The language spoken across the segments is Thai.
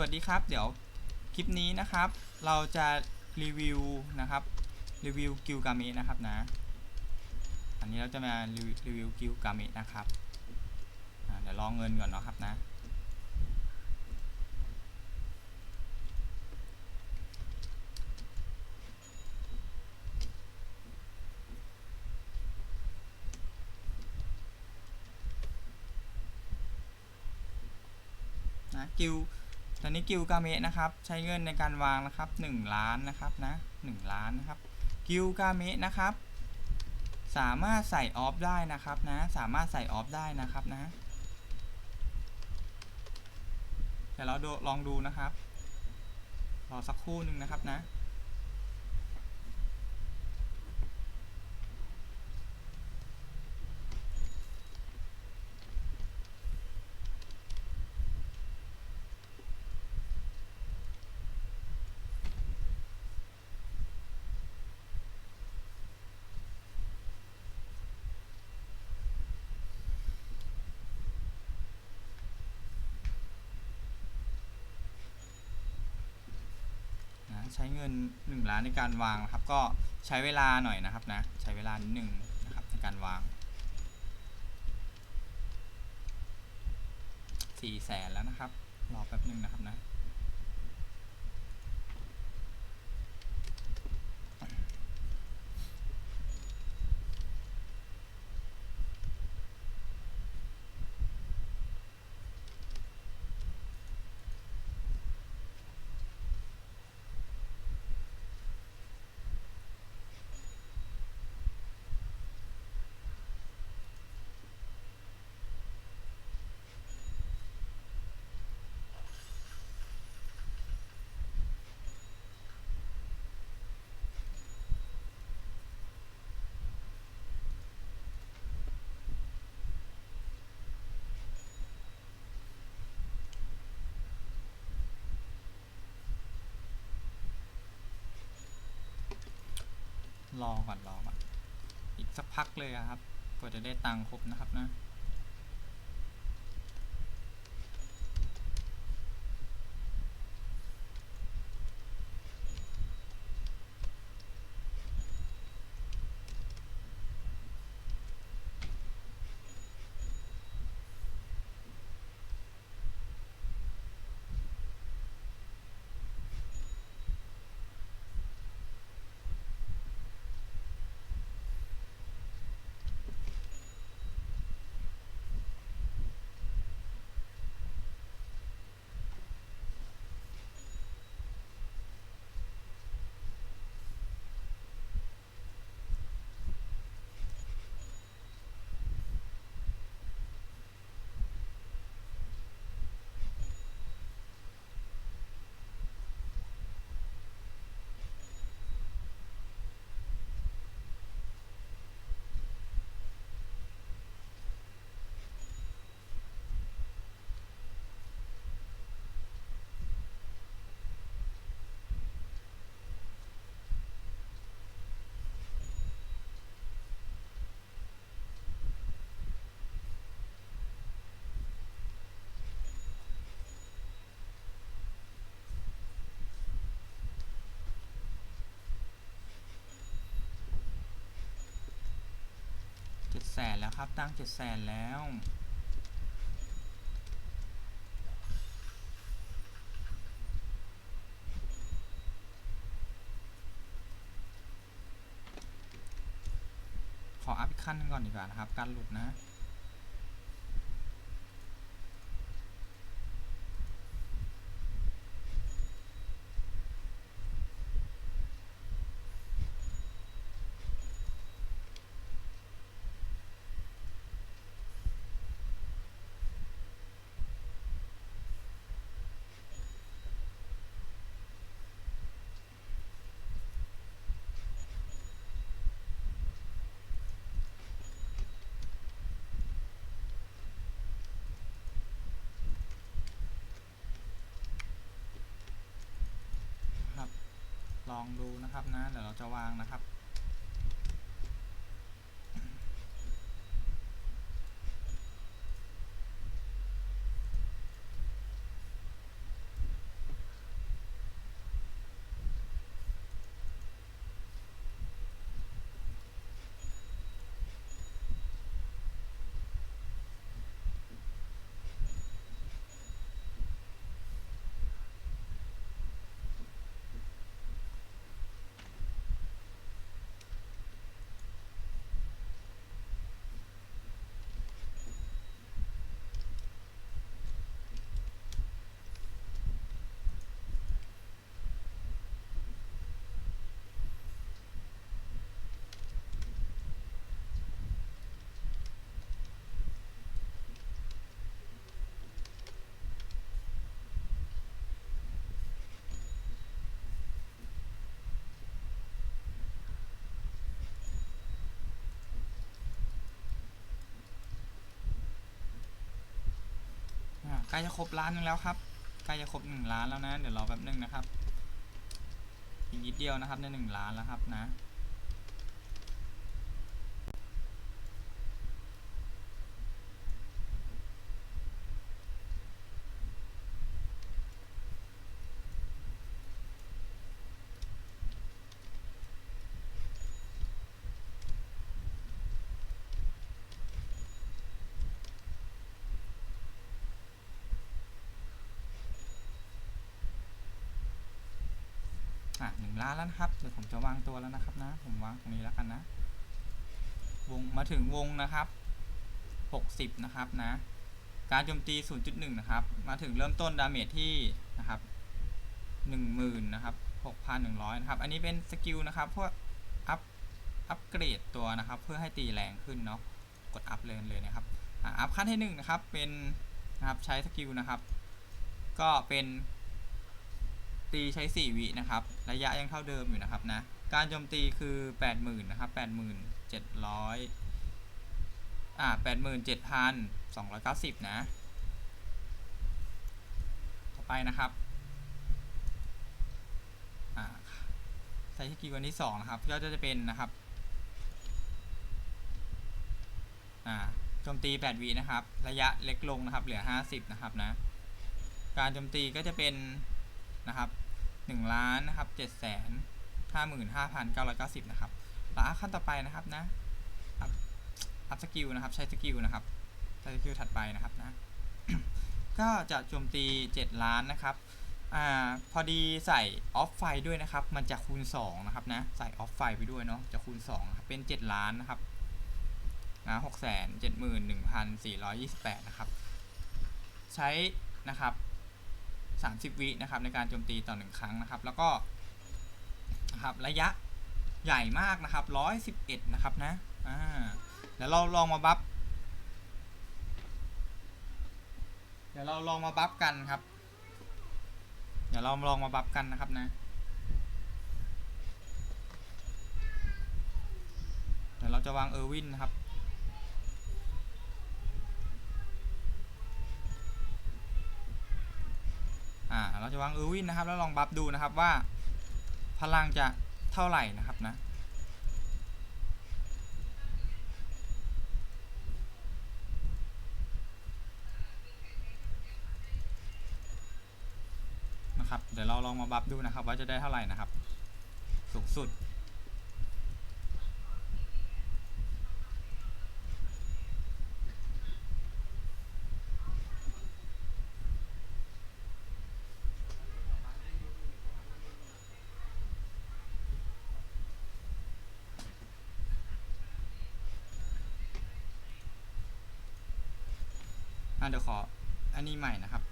วัสดีครับ เดี๋ยวคลิปนี้นะครับ เราจะรีวิวนะครับรีวิวกิลกามินะครับนะ อันนี้เราจะมารีวิวคิวกิลกามินะครับเดี๋ยวรองเงินก่อนเนาะครับนะนะกิล ตอนนี้กิลกาเมะนะครับใช้เงินในการวางนะครับ 1 ล้านนะครับนะ1ล้านนะครับกิลกาเมะนะครับ สามารถใส่ออฟได้นะครับนะสามารถใส่ออฟได้นะครับนะเดี๋ยวเราลองดูนะครับรอสักครู่หนึ่งนะครับนะ ใช้เงิน 1 ล้านในการวางนะครับ ก็ใช้เวลาหน่อยนะครับนะใช้เวลานิดหนึ่งนะครับในการวาง4แสนแล้วนะครับรอแป๊บนึงนะครับนะ รอก่อนรอก่อนอีกสักพักเลยครับกว่าจะได้ตังค์ครบนะครับนะ แสนแล้วครับตั้งเจ็ดแสนแล้วขออัพอีกขั้นก่อนดีกว่านะครับ การหลุดนะ ลองดูนะครับนะเดี๋ยวเราจะวางนะครับ ใกล้จะครบล้านนึงแล้วครับใกล้จะครบหนึ่งล้านแล้วนะ เดี๋ยวรอแป๊บนึงนะครับอีกนิดเดียวนะครับในหนึ่งล้านแล้วครับนะ ล้านแล้วนะครับ เดี๋ยวผมจะวางตัวแล้วนะครับนะ ผมวางตรงนี้แล้วกันนะ วงมาถึงวงนะครับ 60 นะครับนะ การโจมตี 0.1 นะครับ มาถึงเริ่มต้นดาเมจที่นะครับ10,000นะครับ6,100นะครับ อันนี้เป็นสกิลนะครับเพื่ออัพอัพเกรดตัวนะครับ เพื่อให้ตีแรงขึ้นเนาะ กดอัพเลยเลยนะครับอัพขั้นที่1นะครับ เป็นนะครับใช้สกิลนะครับ ก็เป็น ตีใช้ 4 วินะครับ ระยะยังเท่าเดิมอยู่นะครับนะ การโจมตีคือ 80,000นะครับ87,700อ่า87,290 นะ ต่อไปนะครับอ่าใช้สกิลวันที่ 2 นะครับ ก็จะเป็นนะครับอ่าโจมตี 8วินะครับ ระยะเล็กลงนะครับ เหลือ 50 นะครับนะ การโจมตีก็จะเป็นนะครับ หนึ่งล้านนะครับเจ็ดแสนห้าหมื่นห้าพันเก้าร้อยเก้าสิบนะครับแล้วอัพขั้นต่อไปนะครับนะอัพอัพสกิลนะครับ ใช้สกิลนะครับใช้สกิลถัดไปนะครับนะก็จะโจมตี 7 ล้านนะครับอ่าพอดีใส่ออฟไฟด้วยนะครับ มันจะคูณ2นะครับนะใส่ออฟไฟไปด้วยเนาะจะคูณ2ครับเป็น 7 ล้านนะครับนะหกแสนเจ็ดหมื่นหนึ่งพันสี่ร้อยยี่สิบแปดนะครับ ใช้นะครับ 30 วินะครับในการโจมตีต่อหนึ่งครั้งนะครับ แล้วก็นะครับระยะใหญ่มากนะครับ 111 นะครับนะอ่าเดี๋ยวเราลองมาบัฟเดี๋ยวเราลองมาบัฟกันครับ เดี๋ยวเราลองมาบัฟกันนะครับนะ เดี๋ยวเราจะวางเออร์วินนะครับ เราจะวางเออร์วินนะครับ แล้วลองบัฟดูนะครับว่า พลังจะเท่าไหร่นะครับนะนะครับเดี๋ยวเราลองมาบัฟดูนะครับ ว่าจะได้เท่าไหร่นะครับ สูงสุด อะเดี๋ยวขออันนี้ใหม่นะครับ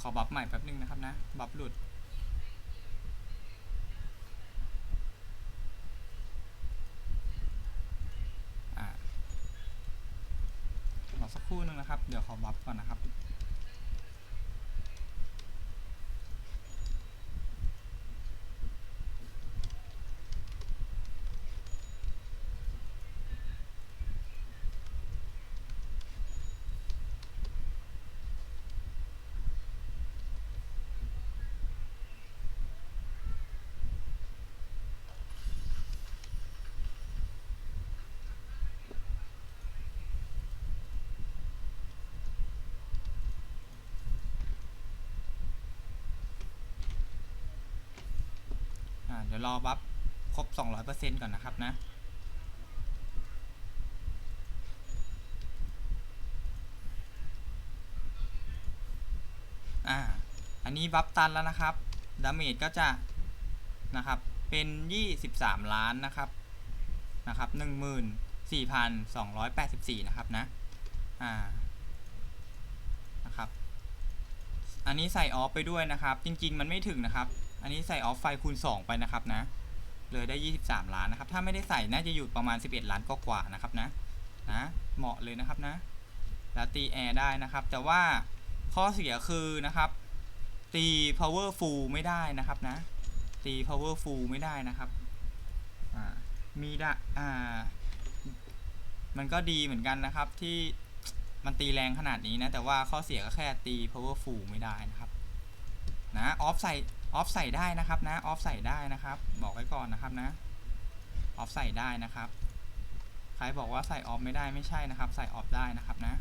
ขอบัฟใหม่แป๊บนึงนะครับนะบัฟหลุดอ่ารอสักครู่หนึงนะครับ เดี๋ยวขอบัฟก่อนนะครับ เดี๋ยวรอบัฟครบ 200%ก่อนนะครับนะอ่าอันนี้บัฟตันแล้วนะครับดาเมจก็จะนะครับเป็น 23 ล้านนะครับนะครับ14,284 นะครับนะอ่านะครับอันนี้ใส่ออฟไปด้วยนะครับ จริง ๆ มันไม่ถึงนะครับ อันนี้ใส่ออฟไฟคูณ 2 ไปนะครับนะเลยได้ 23 ล้านนะครับ ถ้าไม่ได้ใส่น่าจะอยู่ประมาณ 11 ล้านก็กว่านะครับนะนะเหมาะเลยนะครับนะแล้วตีแอร์ได้นะครับ แต่ว่าข้อเสียคือนะครับตี power full ไม่ได้นะครับนะตี power full ไม่ได้นะครับมีด้อ่ามันก็ดีเหมือนกันนะครับที่มันตีแรงขนาดนี้นะ แต่ว่าข้อเสียก็แค่ตี powerful ไม่ได้นะครับนะออฟใส่ ออฟใส่ได้นะครับนะออฟใส่ได้นะครับ บอกไว้ก่อนนะครับนะออฟใส่ได้นะครับ ใครบอกว่าใส่ออฟไม่ได้ไม่ใช่นะครับ ใส่ออฟได้นะครับนะ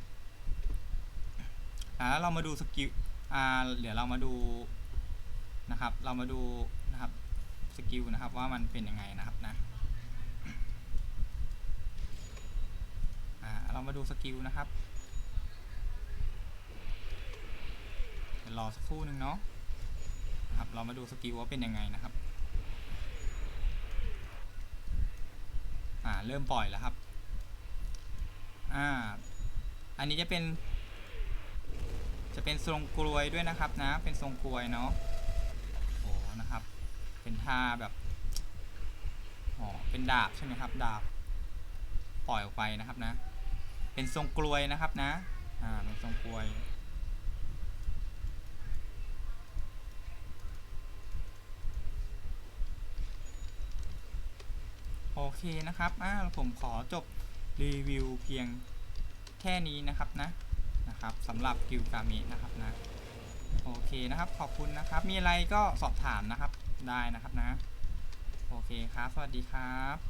อ่าแล้วเรามาดูสกิลอ่าเดี๋ยวเรามาดูนะครับ เรามาดูนะครับสกิลนะครับว่ามันเป็นยังไงนะครับนะอ่าเรามาดูสกิลนะครับรอสักครู่หนึ่งเนาะ นะครับ เรามาดูสกิลว่าเป็นยังไงนะครับ อ่า เริ่มปล่อยแล้วครับ อ่า อันนี้จะเป็น จะเป็นทรงกลวยด้วยนะครับนะ เป็นทรงกลวยเนาะ โอ้นะครับ เป็นท่าแบบ อ๋อ เป็นดาบใช่ไหมครับ ดาบ ปล่อยออกไปนะครับนะ เป็นทรงกลวยนะครับนะ อ่า เป็นทรงกลวย เคนะครับอ่าผมขอจบรีวิวเพียงแค่นี้นะครับนะนะครับสำหรับกิวกามินะครับนะโอเคนะครับขอบคุณนะครับ มีอะไรก็สอบถามนะครับได้นะครับนะ โอเคครับ สวัสดีครับ